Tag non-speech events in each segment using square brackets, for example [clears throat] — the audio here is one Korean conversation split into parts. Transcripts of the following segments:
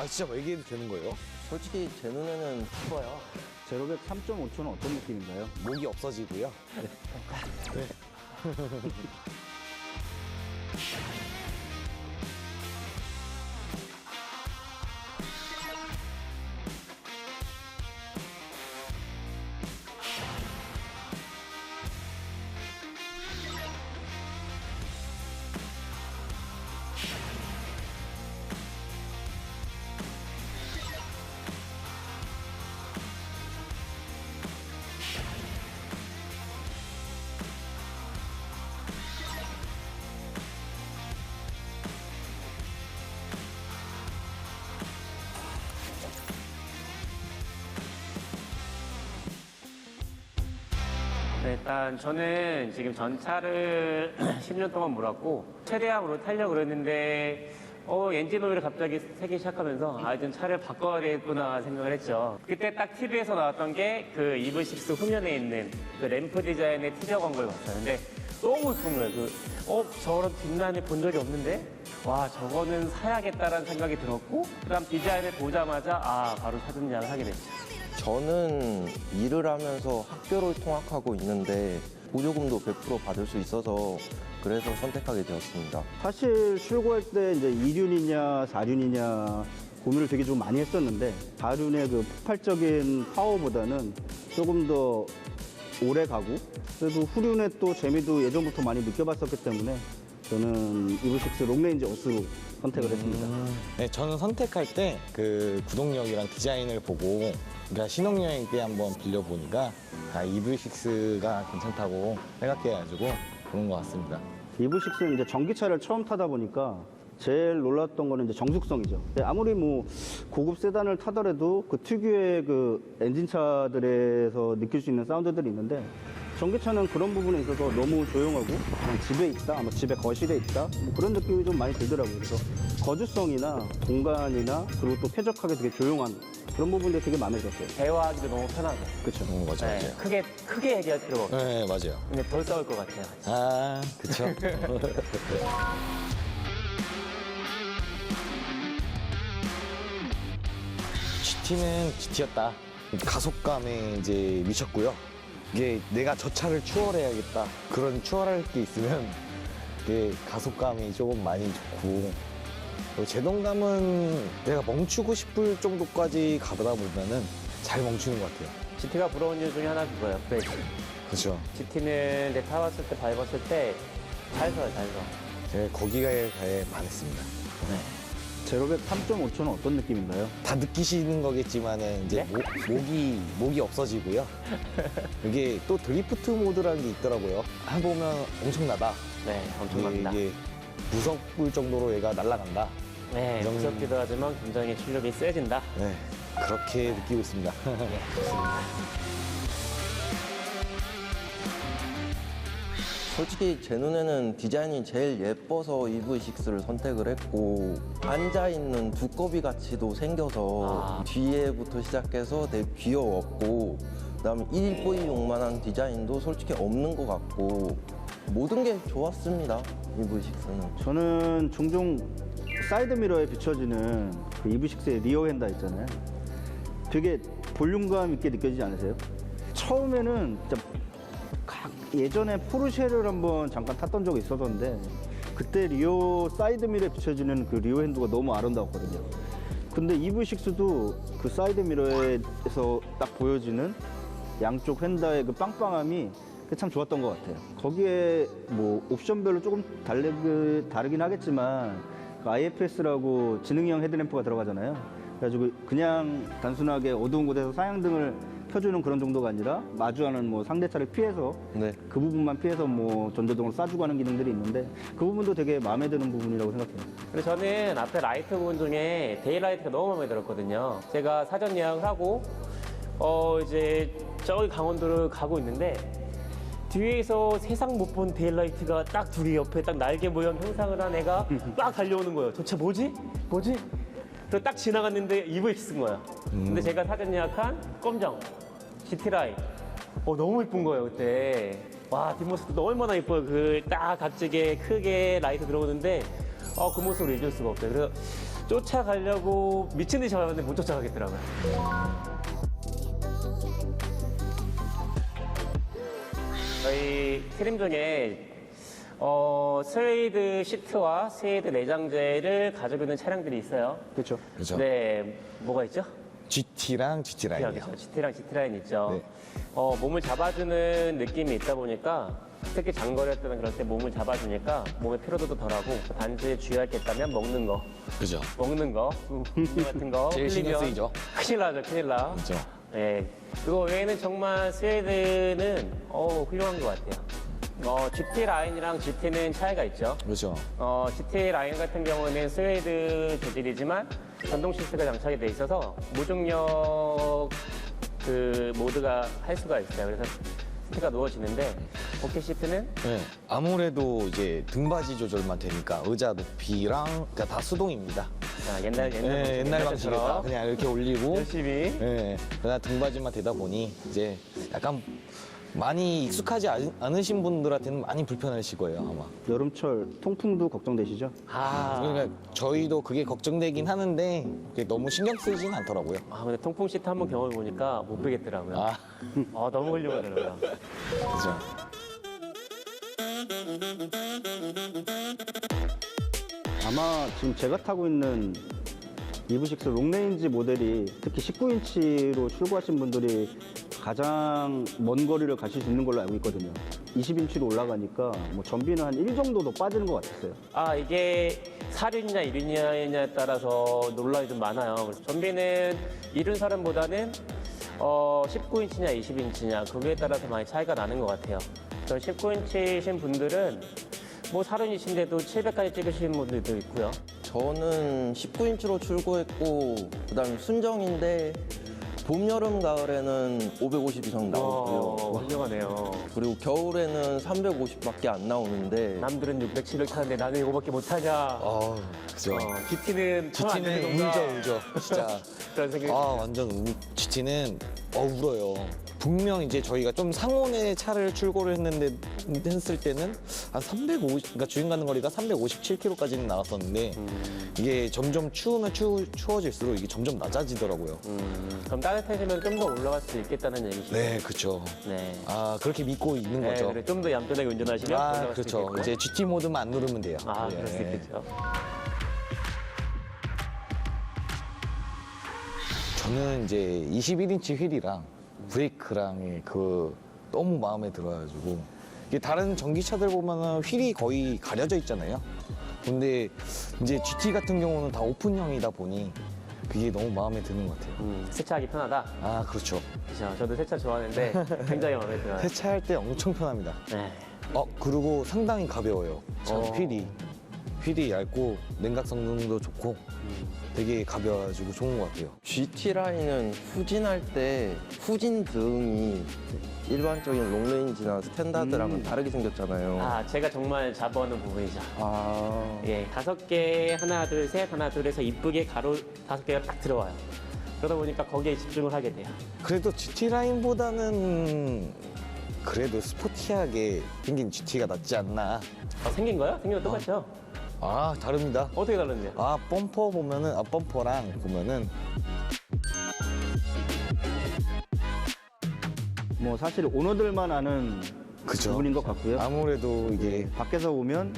아 진짜 뭐 얘기해도 되는 거예요? 솔직히 제 눈에는 슈퍼야. 제로백 3.5초는 어떤 느낌인가요? 목이 없어지고요. 네, [laughs] [laughs] 일단 저는 지금 전차를 [clears throat] 10년 동안 몰았고 최대함으로 타려고 그랬는데 어, 엔진 오일을 갑자기 새기 시작하면서 아, 이제 차를 바꿔야 되겠구나 생각을 했죠. 그때 딱 TV에서 나왔던 게 그 EV6 후면에 있는 그 램프 디자인의 티저 광고를. 근데 너무 예쁜 거예요. 그, 어, 저런 뒷면을 본 적이 없는데 와, 저거는 사야겠다라는 생각이 들었고 그 다음 디자인을 보자마자 아, 바로 사전 예약을 하게 됐죠. 저는 일을 하면서 학교를 통학하고 있는데 보조금도 100% 받을 수 있어서 그래서 선택하게 되었습니다. 사실 출고할 때 이제 2륜이냐 4륜이냐 고민을 되게 좀 많이 했었는데 4륜의 그 폭발적인 파워보다는 조금 더 오래 가고 그래도 후륜의 또 재미도 예전부터 많이 느껴봤었기 때문에 저는 EV6 롱레인지 어스로 선택을 했습니다. 네, 저는 선택할 때 그 구동력이랑 디자인을 보고 그러니까 신혼여행 때 한번 빌려보니까 아, EV6가 괜찮다고 생각해가지고 그런 것 같습니다. EV6는 이제 전기차를 처음 타다 보니까 제일 놀랐던 거는 이제 정숙성이죠. 근데 아무리 뭐 고급 세단을 타더라도 그 특유의 그 엔진차들에서 느낄 수 있는 사운드들이 있는데 전기차는 그런 부분에 있어서 너무 조용하고 그냥 집에 있다, 아마 집에 거실에 있다 뭐 그런 느낌이 좀 많이 들더라고요. 그래서 거주성이나 공간이나 그리고 또 쾌적하게 되게 조용한 그런 부분들이 되게 마음에 들었어요. 대화하기도 너무 편하고 그렇죠. 음, 맞아, 네, 맞아요. 크게 크게 얘기할 필요가 없어요. 네, 맞아요. 근데 덜 싸울 것 같아요. 아, 그쵸. [laughs] GT는 GT였다. 가속감에 이제 미쳤고요. 이게 내가 저 차를 추월해야겠다. 그런 추월할 게 있으면 이게 가속감이 조금 많이 좋고 제동감은 내가 멈추고 싶을 정도까지 가다 보면은 잘 멈추는 것 같아요. GT가 부러운 이유 중에 하나 그거예요. 브레이크. 그렇죠. GT는 내 타봤을 때 밟았을 때 잘 서요, 잘 서. 제가 거기가 제일 반했습니다. 제로백 3.5초는 어떤 느낌인가요? 다 느끼시는 거겠지만은 이제 목, 목이 목이 없어지고요. [laughs] 이게 또 드리프트 모드라는 게 있더라고요. 해보면 엄청나다. 네, 엄청납니다. 이게, 무섭을 정도로 얘가 날아간다. 네, 이런- 무섭기도 하지만 굉장히 출력이 세진다. 네, 그렇게 느끼고 있습니다. [laughs] 솔직히 제 눈에는 디자인이 제일 예뻐서 EV6를 선택을 했고 앉아있는 두꺼비 가치도 생겨서 아. 뒤에부터 시작해서 되게 귀여웠고 그다음에 1V용만한 디자인도 솔직히 없는 것 같고 모든 게 좋았습니다 EV6는 저는 종종 사이드 미러에 비춰지는 그 EV6의 리어 핸다 있잖아요. 되게 볼륨감 있게 느껴지지 않으세요? 처음에는 진짜 각- 예전에 포르쉐를 한번 잠깐 탔던 적이 있었는데 그때 리어 사이드 미러에 비춰지는 그 리어 핸드가 너무 아름다웠거든요. 근데 EV6도 그 사이드 미러에서 딱 보여지는 양쪽 휀다의 그 빵빵함이 참 좋았던 것 같아요. 거기에 뭐 옵션별로 조금 다르, 다르긴 하겠지만 그 IFS라고 지능형 헤드램프가 들어가잖아요. 그래가지고 그냥 단순하게 어두운 곳에서 사양등을 켜주는 그런 정도가 아니라 마주하는 뭐 상대차를 피해서 네. 그 부분만 피해서 뭐 전조등을 쏴주고 하는 기능들이 있는데 그 부분도 되게 마음에 드는 부분이라고 생각해요. 그리고 저는 앞에 라이트 부분 중에 데일라이트가 너무 마음에 들었거든요. 제가 사전 예약을 하고, 어, 이제 저기 강원도를 가고 있는데, 뒤에서 세상 못 본 데일라이트가 딱 둘이 옆에 딱 날개 모양 형상을 한 애가 [laughs] 막 달려오는 거예요. 도대체 뭐지? 뭐지? 그래서 딱 지나갔는데 EV6인 거야. 근데 제가 사전 예약한 검정, GT라인. 어, 너무 이쁜 거예요, 그때. 와, 뒷모습도 얼마나 이뻐요. 그 딱 각지게 크게 라이트 들어오는데, 어, 그 모습을 잊을 수가 없어요. 그래서 쫓아가려고 미친 듯이 가는데 못 쫓아가겠더라고요. 저희 트림 중에 어, 스웨이드 시트와 스웨이드 내장재를 가지고 있는 차량들이 있어요. 그렇죠. 그죠? 네, 뭐가 있죠? GT랑 GT 라인이요. 그렇죠. GT랑 GT 라인 있죠. 네. 어, 몸을 잡아주는 느낌이 있다 보니까 특히 장거리 할 때는 그럴 때 몸을 잡아주니까 몸의 피로도도 덜하고 단지 주의할 게 있다면 먹는 거, 그죠? 먹는 거, 음료 같은 거 제일 신경 흘리면 쓰이죠. 큰일 나죠, 큰일 나. 그죠? 예. 그거 외에는 정말 스웨이드는 어, 훌륭한 것 같아요. 어, GT 라인이랑 GT는 차이가 있죠. 그죠? 어, GT 라인 같은 경우는 스웨이드 재질이지만 전동 시트가 장착이 돼 있어서 무중력 그 모드가 할 수가 있어요. 그래서 시트가 누워지는데 오케 시트는 네. 아무래도 이제 등받이 조절만 되니까 의자 높이랑 그러니까 다 수동입니다. 아, 옛날 옛날 네, 옛날 방식이다. 그냥 이렇게 올리고 열심히 네, 그냥 등받이만 되다 보니 이제 약간 많이 익숙하지 않- 않으신 분들한테는 많이 불편하실 거예요 아마. 여름철 통풍도 걱정되시죠? 아, 그러니까 저희도 그게 걱정되긴 하는데 그게 너무 신경 쓰이진 않더라고요. 아 근데 통풍 시트 한번 경험해 보니까 못 빼겠더라고요. 아, 아, 너무 훌륭하더라고요. 그죠. 아마 지금 제가 타고 있는 이브식스 롱레인지 모델이 특히 19인치로 출고하신 분들이 가장 먼 거리를 가실 수 있는 걸로 알고 있거든요. 20인치로 올라가니까 뭐 전비는 한 1 정도 더 빠지는 것 같았어요. 아 이게 사륜이냐 이륜이냐에 따라서 논란이 좀 많아요. 그래서 전비는 이륜 사륜보다는 어, 19인치냐 20인치냐 그거에 따라서 많이 차이가 나는 것 같아요. 저 19인치신 분들은 뭐 사륜이신데도 700까지 찍으시는 분들도 있고요. 저는 19인치로 출고했고 그다음에 순정인데 봄, 여름, 가을에는 550 이상 나오고요. 어, 훌륭하네요. 그리고 겨울에는 350밖에 안 나오는데 남들은 600, 700 타는데 나는 이거밖에 못 타냐. 아, 그죠. 어, GT는 GT는 울죠, 울죠. 진짜. [laughs] 그런 생각이 아, 완전 우, GT는 어, 울어요. 분명 이제 저희가 좀 상온의 차를 출고를 했는데 했을 때는 한 350, 그러니까 주행 가는 거리가 357km까지는 나왔었는데 이게 점점 추우면 추, 추워질수록 이게 점점 낮아지더라고요. 음, 그럼 따뜻해지면 좀 더 올라갈 수 있겠다는 얘기시죠? 네, 그렇죠. 네. 아, 그렇게 믿고 있는 네, 거죠. 그래 좀더 얌전하게 운전하시면 아, 올라갈 수 그렇죠. 있겠고. 이제 GT 모드만 안 누르면 돼요. 아, 예. 그럴 수 있겠죠. 저는 이제 21인치 휠이랑 브레이크랑 그 너무 마음에 들어가지고 이게 다른 전기차들 보면은 휠이 거의 가려져 있잖아요. 근데 이제 GT 같은 경우는 다 오픈형이다 보니 그게 너무 마음에 드는 것 같아요. 음, 세차하기 편하다. 아 그렇죠. 그렇죠. 저도 세차 좋아하는데 굉장히 마음에 들어요. [laughs] 세차할 때 엄청 편합니다. 네. 어 그리고 상당히 가벼워요. 차 어. 휠이 휠이 얇고 냉각 성능도 좋고 되게 가벼워가지고 좋은 것 같아요. GT 라인은 후진할 때 후진 등이 일반적인 롱레인지나 스탠다드랑은 다르게 생겼잖아요. 아, 제가 정말 자부하는 부분이죠. 아, 예, 다섯 개, 하나, 둘, 셋, 하나, 둘 해서 이쁘게 가로 다섯 개가 딱 들어와요. 그러다 보니까 거기에 집중을 하게 돼요. 그래도 GT 라인보다는 그래도 스포티하게 생긴 GT가 낫지 않나. 아, 생긴 거요? 생긴 거 똑같죠? 아 다릅니다. 어떻게 다른데요? 아 범퍼 보면은 아 범퍼랑 보면은 뭐 사실 오너들만 아는 그죠. 부분인 것 같고요. 아무래도 이게 밖에서 보면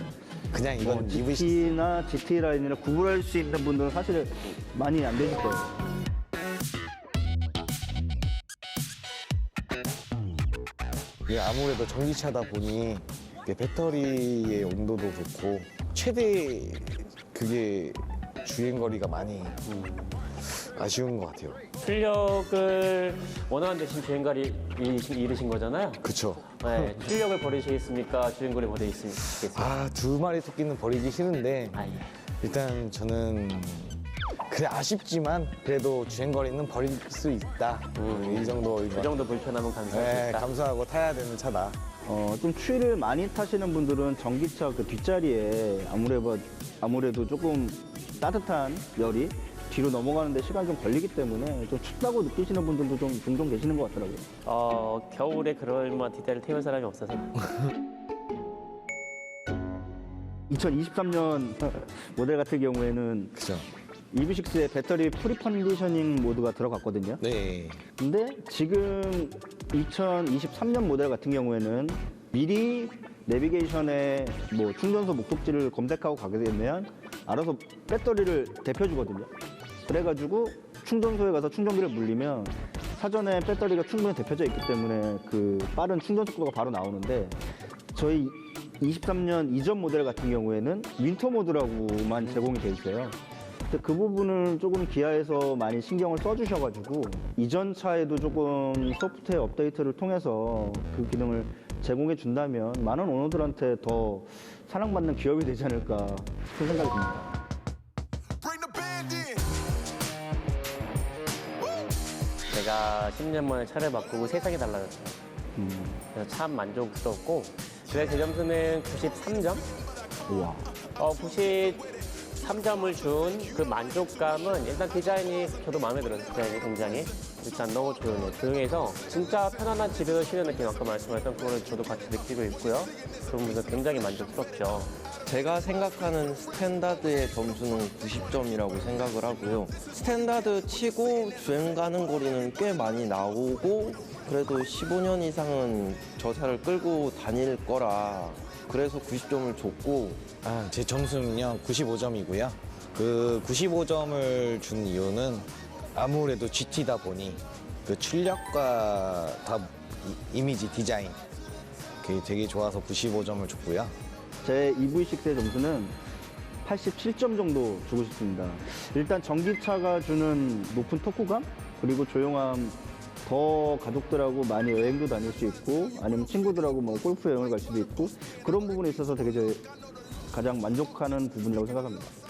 그냥 이건 뭐 EV GT나 GT 라인이나 구분할 수 있는 분들은 사실 많이 안 되실 거예요. 이게 아무래도 전기차다 보니 이게 배터리의 온도도 좋고 최대 그게 주행 거리가 많이 아쉬운 것 같아요. 출력을 원하는 대신 주행거리 이르신 거잖아요. 그쵸. 네, 출력을 버리시겠습니까? 주행거리 버리시겠습니까? 아 두 마리 토끼는 버리기 싫은데 아, 예. 일단 저는 그래 아쉽지만 그래도 주행거리는 버릴 수 있다. 이 정도 그 의견. 정도 불편함은 감수할 수 네, 있다. 감사하고 타야 되는 차다. 어, 좀 추위를 많이 타시는 분들은 전기차 그 뒷자리에 아무래도, 아무래도 조금 따뜻한 열이 뒤로 넘어가는데 시간이 좀 걸리기 때문에 좀 춥다고 느끼시는 분들도 좀 종종 계시는 것 같더라고요. 어, 겨울에 그럴 만한 디테일을 태울 사람이 없어서. 2023년 모델 같은 경우에는 그죠? EV6에 배터리 프리 컨디셔닝 모드가 들어갔거든요. 네. 근데 지금 2023년 모델 같은 경우에는 미리 내비게이션에 뭐 충전소 목적지를 검색하고 가게 되면 알아서 배터리를 대표주거든요. 그래가지고 충전소에 가서 충전기를 물리면 사전에 배터리가 충분히 대표져 있기 때문에 그 빠른 충전 속도가 바로 나오는데 저희 23년 이전 모델 같은 경우에는 윈터 모드라고만 제공이 돼 있어요. 근데 그 부분을 조금 기아에서 많이 신경을 써주셔가지고 이전 차에도 조금 소프트웨어 업데이트를 통해서 그 기능을 제공해 준다면 많은 오너들한테 더 사랑받는 기업이 되지 않을까 싶은 생각이 듭니다. 제가 10년 만에 차를 바꾸고 세상이 달라졌어요. 그래서 참 만족스럽고 그래서 제 점수는 93점? 우와. 어, 93점을 준 그 만족감은 일단 디자인이 저도 마음에 들어요. 디자인이 굉장히. 일단 너무 조용해. 조용해서 진짜 편안한 집에서 쉬는 느낌 아까 말씀하셨던 그거를 저도 같이 느끼고 있고요. 그 부분에서 굉장히 만족스럽죠. 제가 생각하는 스탠다드의 점수는 90점이라고 생각을 하고요. 스탠다드 치고 주행 가는 거리는 꽤 많이 나오고 그래도 15년 이상은 저 차를 끌고 다닐 거라 그래서 90점을 줬고 아, 제 점수는요 95점이고요. 그 95점을 준 이유는 아무래도 GT다 보니 그 출력과 다 이- 이미지 디자인 그게 되게 좋아서 95점을 줬고요. 제 EV6의 점수는 87점 정도 주고 싶습니다. 일단 전기차가 주는 높은 토크감 그리고 조용함 더 가족들하고 많이 여행도 다닐 수 있고 아니면 친구들하고 뭐 골프 여행을 갈 수도 있고 그런 부분에 있어서 되게 제 가장 만족하는 부분이라고 생각합니다.